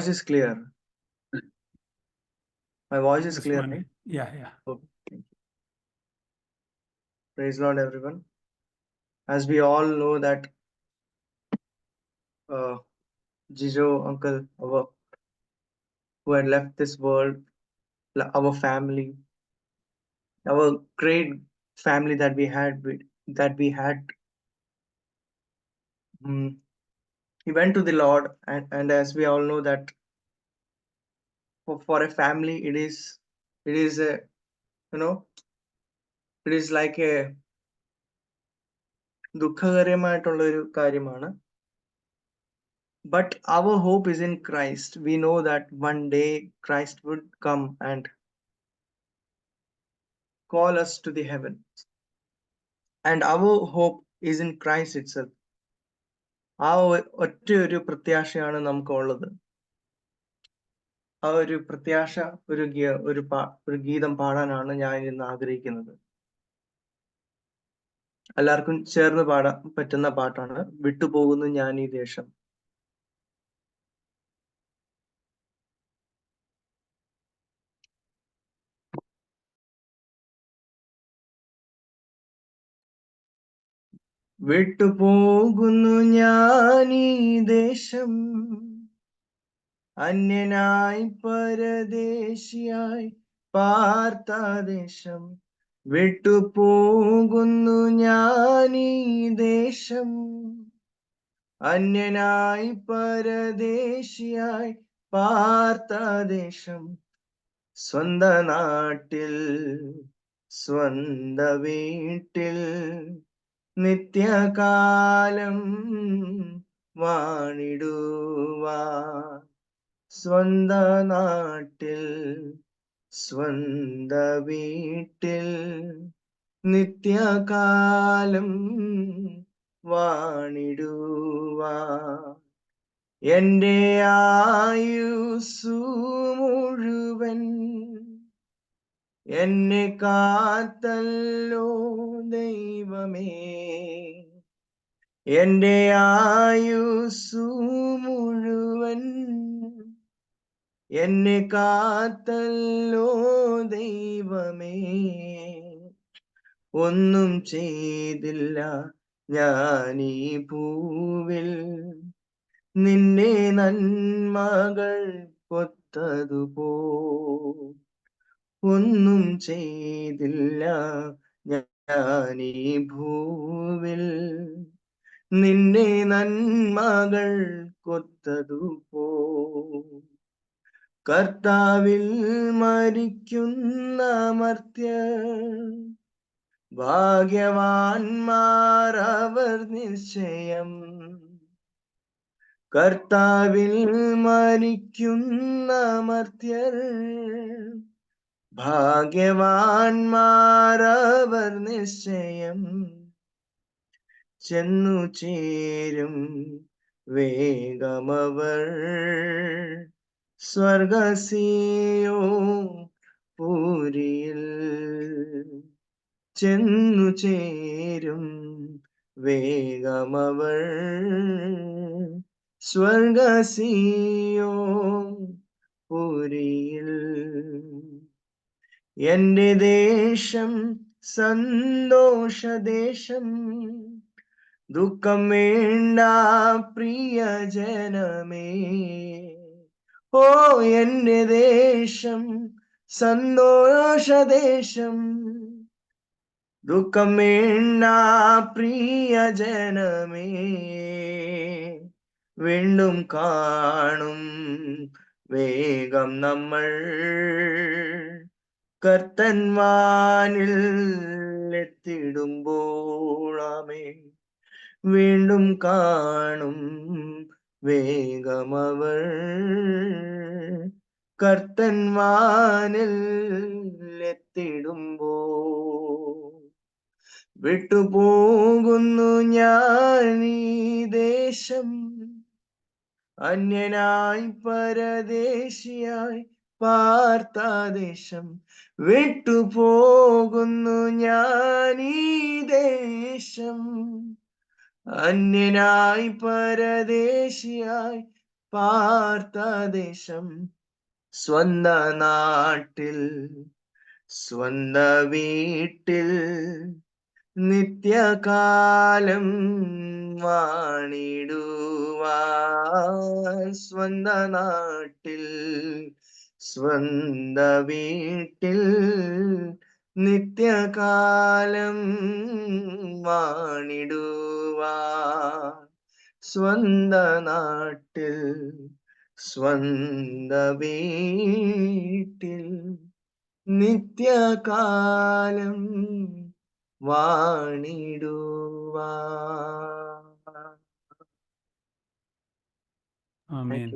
voice is clear. My voice is clear, right? Yeah, yeah. Okay. Praise Lord, everyone. As we all know that uh, Jijo, uncle, our who had left this world, our family, our great family that we had, that we had. mm, he went to the Lord, and, and as we all know that for, for a family, it is, it is a, you know, it is like a ദുഃഖകരമായിട്ടുള്ള ഒരു കാര്യമാണ് but our hope is in Christ. We know that one day Christ would come and call us to the heaven. And our hope is in Christ itself. ആ ഒറ്റ ഒരു പ്രത്യാശയാണ് നമുക്കുള്ളത്. ആ ഒരു പ്രത്യാശ ഒരു ഒരു ഒരു ഗീതം പാടാനാണ് ഞാൻ ഇന്ന് ആഗ്രഹിക്കുന്നത്. എല്ലാവർക്കും ചേർന്ന് പാടാൻ പറ്റുന്ന പാട്ടാണ് വിട്ടുപോകുന്നു ഞാൻ ഈ ദേശം. വിട്ടുപോകുന്നു ഞാൻ ഈ ദേശം. അന്യനായി പരദേശിയായി പാർത്ത ദേശം. വിട്ടുപോകുന്നു ഞാൻ ഈ ദേശം. അന്യനായി പരദേശിയായി പാർത്ത ദേശം. സ്വന്ത നാട്ടിൽ സ്വന്ത വീട്ടിൽ നിത്യകാലം വാണിടുവാ സ്വന്ത നാട്ടിൽ സ്വന്ത വീട്ടിൽ നിത്യകാലം വാണിടുവാ എന്റെ ആയുസു മുഴുവൻ എന്നെ കാത്തല്ലോ ദൈവമേ. എന്റെ ആയുസു മുഴുവൻ എന്നെ കാത്തല്ലോ ദൈവമേ. ഒന്നും ചെയ്തില്ല ഞാൻ ഈ ഭൂവിൽ നിന്നെ നന്മകൾ കൊത്തതുപോ ഒന്നും ചെയ്തില്ല. ഞാനീ ഭൂവിൽ നിന്നെ നന്മകൾ കൊത്തതുപോ കർത്താവിൽ മരിക്കുന്ന മർത്യ ഭാഗ്യവാൻമാരവർ നിശ്ചയം. കർത്താവിൽ മരിക്കുന്ന മർത്യർ ഭാഗ്യവാന്മാർ അവർ നിശ്ചയം ചെന്നു ചേരും വേഗമവർ സ്വർഗസിയോ പൂരിയിൽ ചെന്നു ചേരും വേഗമവർ സ്വർഗസിയോ പുരിയിൽ എന്റെ ദേശം സന്തോഷദേശം. ദുഃഖം വേണ്ട പ്രിയജനമേ ഓ എന്റെ ദേശം സന്തോഷദേശം. ദുഃഖം വേണ്ട പ്രിയജനമേ വീണ്ടും കാണും വേഗം നമ്മൾ. കർത്തൻവാനിൽ എത്തിടുമ്പോളാമേ വീണ്ടും കാണും വേഗമവർ കർത്തന്മാനിൽ എത്തിടുമ്പോ വിട്ടുപോകുന്നു ഞാൻ ഈ ദേശം. അന്യനായി പരദേശിയായി പാർത്ത ദേശം വിട്ടുപോകുന്നു ഈ ദേശം. അന്യനായി പരദേശിയായി പാർത്ത ദേശം സ്വന്ത നാട്ടിൽ സ്വന്ത വീട്ടിൽ നിത്യകാലം വാണിടുവാ സ്വന്ത നാട്ടിൽ സ്വന്ത വീട്ടിൽ നിത്യകാലം വാണിടുവാ സ്വന്ത നാട്ടിൽ സ്വന്ത വീട്ടിൽ നിത്യകാലം വാണിടുവാ ആമേൻ